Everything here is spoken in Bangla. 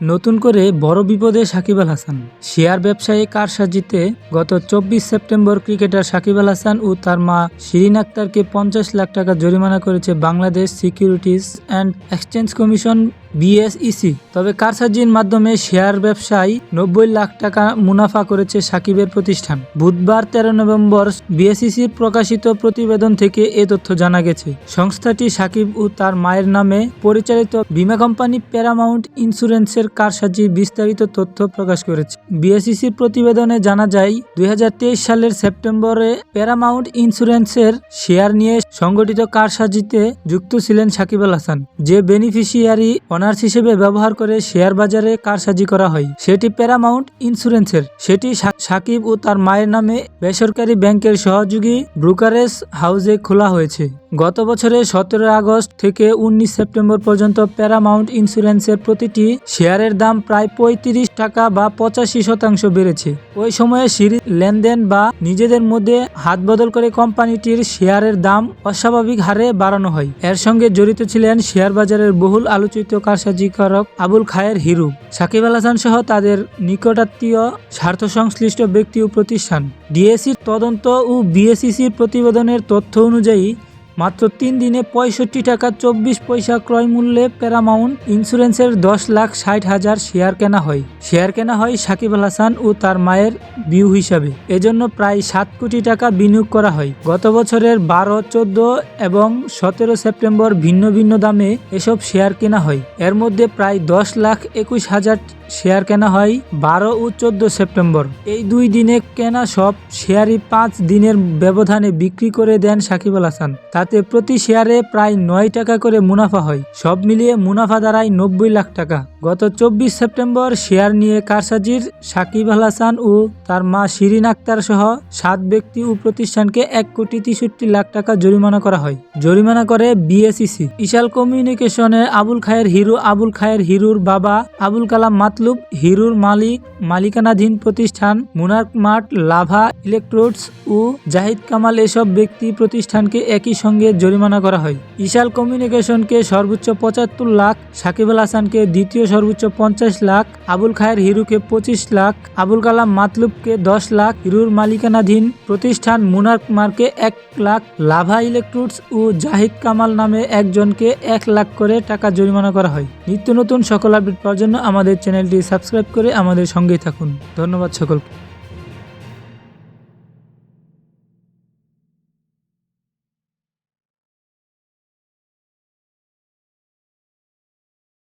নতুন করে বড় বিপদে সাকিব আল হাসান। শেয়ার ব্যবসায়ী কারসাজিতে গত চব্বিশ সেপ্টেম্বর ক্রিকেটার সাকিব আল হাসান ও তার মা শিরিন আক্তারকে পঞ্চাশ লাখ টাকা জরিমানা করেছে Bangladesh securities and exchange commission BSEC. তবে কারসাজির মাধ্যমে শেয়ার ব্যবসায় নব্বই লাখ টাকা মুনাফা করেছে সাকিবের প্রতিষ্ঠান। বুধবার তেরো নভেম্বর বিএসইসির প্রকাশিত প্রতিবেদন থেকে এ তথ্য জানা গেছে। সংস্থাটি সাকিব ও তার মায়ের নামে পরিচালিত বীমা কোম্পানি প্যারামাউন্ট ইন্স্যুরেন্সের কারসাজি বিস্তারিত তথ্য প্রকাশ করেছে। বিএসইসির প্রতিবেদনে জানা যায়, দুই হাজার তেইশ সালের সেপ্টেম্বরে প্যারামাউন্ট ইন্স্যুরেন্সের শেয়ার নিয়ে সংগঠিত কারসাজিতে যুক্ত ছিলেন সাকিব আল হাসান, যে বেনিফিশিয়ারি অনার্স হিসেবে ব্যবহার করে শেয়ার বাজারে কারসাজি করা হয়। সেটি প্যারামাউন্ট ইন্স্যুরেন্সের। সেটি সাকিব ও তার মায়ের নামে বেসরকারি ব্যাংকের সহযোগী ব্রুকারেজ হাউসে খোলা হয়েছে। গত বছরের সতেরো আগস্ট থেকে উনিশ সেপ্টেম্বর পর্যন্ত প্যারামাউন্ট ইন্স্যুরেন্সের প্রতিটি শেয়ারের দাম প্রায় পঁয়ত্রিশ টাকা বা পঁচাশি শতাংশ বেড়েছে। ওই সময়ে সিরিজ লেনদেন বা নিজেদের মধ্যে হাত বদল করে কোম্পানিটির শেয়ারের দাম অস্বাভাবিক হারে বাড়ানো হয়। এর সঙ্গে জড়িত ছিলেন শেয়ার বাজারের বহুল আলোচিত কারসাজিকারক আবুল খায়ের হিরু। সাকিব আল হাসান সহ তাদের নিকটাত্মীয় স্বার্থ সংশ্লিষ্ট ব্যক্তি ও প্রতিষ্ঠান। ডিএসির তদন্ত ও বিএসিসির প্রতিবেদনের তথ্য অনুযায়ী মাত্র তিন দিনে পঁয়ষট্টি টাকা চব্বিশ পয়সা ক্রয় মূল্যে প্যারামাউন্ট ইন্স্যুরেন্সের দশ লাখ ষাট হাজার শেয়ার কেনা হয়। শেয়ার কেনা হয় সাকিব আল হাসান ও তার মায়ের বিউ হিসাবে। এজন্য প্রায় সাত কোটি টাকা বিনিয়োগ করা হয়। গত বছরের বারো, চোদ্দ এবং সতেরো সেপ্টেম্বর ভিন্ন ভিন্ন দামে এসব শেয়ার কেনা হয়। এর মধ্যে প্রায় দশ লাখ একুশ হাজার শেয়ার কেনা হয় বারো ও চোদ্দ সেপ্টেম্বর। এই দুই দিনে কেনা সব শেয়ারই পাঁচ দিনের ব্যবধানে বিক্রি করে দেন সাকিব আল হাসান। তাতে প্রতি শেয়ারে প্রায় নয় টাকা করে মুনাফা হয়। সব মিলিয়ে মুনাফা দাঁড়ায় নব্বই লাখ টাকা। গত চব্বিশ সেপ্টেম্বর শেয়ার নিয়ে কারসাজির সাকিব আল হাসান ও তার মা শিরিন আক্তার সহ সাত ব্যক্তি ও প্রতিষ্ঠানকে এক কোটি তেষট্টি লাখ টাকা জরিমানা করা হয়। জরিমানা করে বিএসইসি। ইশাল কমিউনিকেশনে আবুল খায়ের হিরু আবুল খায়ের হিরুর বাবা আবুল কালাম মাতলুব হিরুর মালিক, মালিকানাধীন প্রতিষ্ঠান মুনার্ক মার্ট, লাভা ইলেকট্রোডস ও জাহিদ কামাল এসব ব্যক্তি প্রতিষ্ঠানকে একই সঙ্গে জরিমানা করা হয়। ইশাল কমিউনিকেশনকে সর্বোচ্চ পঁচাত্তর লাখ, সাকিব আল হাসানকে দ্বিতীয় সর্বোচ্চ পঞ্চাশ লাখ, আবুল খায়ের হিরুকে পঁচিশ লাখ, আবুল কালাম মাতলুবকে দশ লাখ, হিরুর মালিকানাধীন প্রতিষ্ঠান মুনার্ক মার্কে এক লাখ, লাভা ইলেকট্রোডস ও জাহিদ কামাল নামে একজনকে এক লাখ করে টাকা জরিমানা করা হয়। নিত্য নতুন সকল আপডেট পাওয়ার জন্য আমাদের চ্যানেলটি সাবস্ক্রাইব করে আমাদের সঙ্গেই থাকুন। ধন্যবাদ সকলকে।